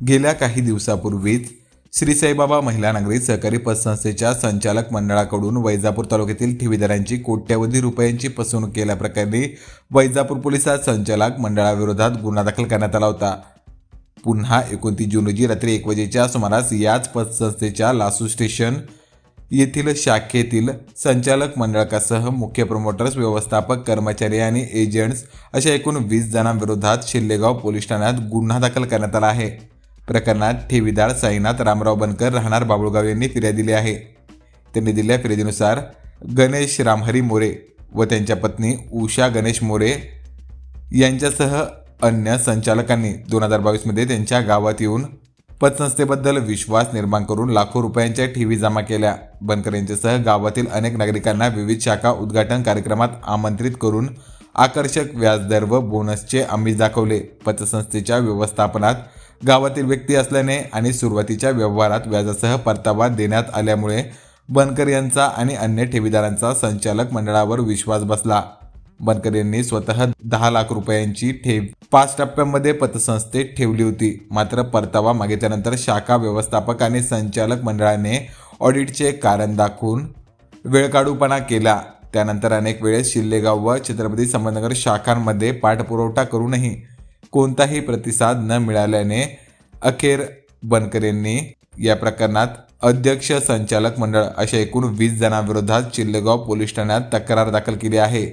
गेल्या काही दिवसापूर्वीच श्री साईबाबा महिला नागरी सहकारी पतसंस्थेच्या संचालक मंडळाकडून वैजापूर तालुक्यातील ठेवीदारांची कोट्यवधी रुपयांची फसवणूक केल्याप्रकरणी वैजापूर पोलिसात संचालक मंडळाविरोधात गुन्हा दाखल करण्यात आला होता. पुन्हा एकोणतीस जून रोजी रात्री एक वाजेच्या सुमारास याच पतसंस्थेच्या लासू स्टेशन येथील शाखेतील संचालक मंडळकासह मुख्य प्रमोटर्स व्यवस्थापक कर्मचारी आणि एजंट्स अशा एकूण वीस जणांविरोधात शिल्लेगाव पोलीस ठाण्यात गुन्हा दाखल करण्यात आला आहे. प्रकरणात ठेवीदार साईनाथ रामराव बनकर राहणार बाबुळगाव यांनी फिर्याद दिली आहे. त्यांनी दिलेल्या फिर्यादीनुसार गणेश रामहरी मोरे व त्यांच्या पत्नी उषा गणेश मोरे यांच्यासह अन्य संचालकांनी दोन हजार बावीसमध्ये त्यांच्या गावात येऊन पतसंस्थेबद्दल विश्वास निर्माण करून लाखो रुपयांच्या ठेवी जमा केल्या. बनकर यांच्यासह गावातील अनेक नागरिकांना विविध शाखा उद्घाटन कार्यक्रमात आमंत्रित करून आकर्षक व्याजदर व बोनसचे आमिष दाखवले. पतसंस्थेच्या व्यवस्थापनात गावातील व्यक्ती असल्याने आणि सुरुवातीच्या व्यवहारात व्याजासह परतावा देण्यात आल्यामुळे बनकर यांचा आणि अन्य ठेवीदारांचा संचालक मंडळावर विश्वास बसला. बनकर यांनी स्वतः दहा लाख रुपयांची ठेव पाच टप्प्यांमध्ये पतसंस्थेत ठेवली होती. मात्र परतावा मागितल्यानंतर शाखा व्यवस्थापक आणि संचालक मंडळाने ऑडिटचे कारण दाखवून वेळकाढूपणा केला. त्यानंतर अनेक वेळेस शिल्लेगाव व छत्रपती संभाजीनगर शाखांमध्ये पाठपुरवठा करूनही कोणताही प्रतिसाद न मिळाल्याने अखेर बनकर यांनी या प्रकरणात अध्यक्ष संचालक मंडळ अशा एकूण वीस जणांविरोधात चिल्लेगाव पोलीस ठाण्यात तक्रार दाखल केली आहे.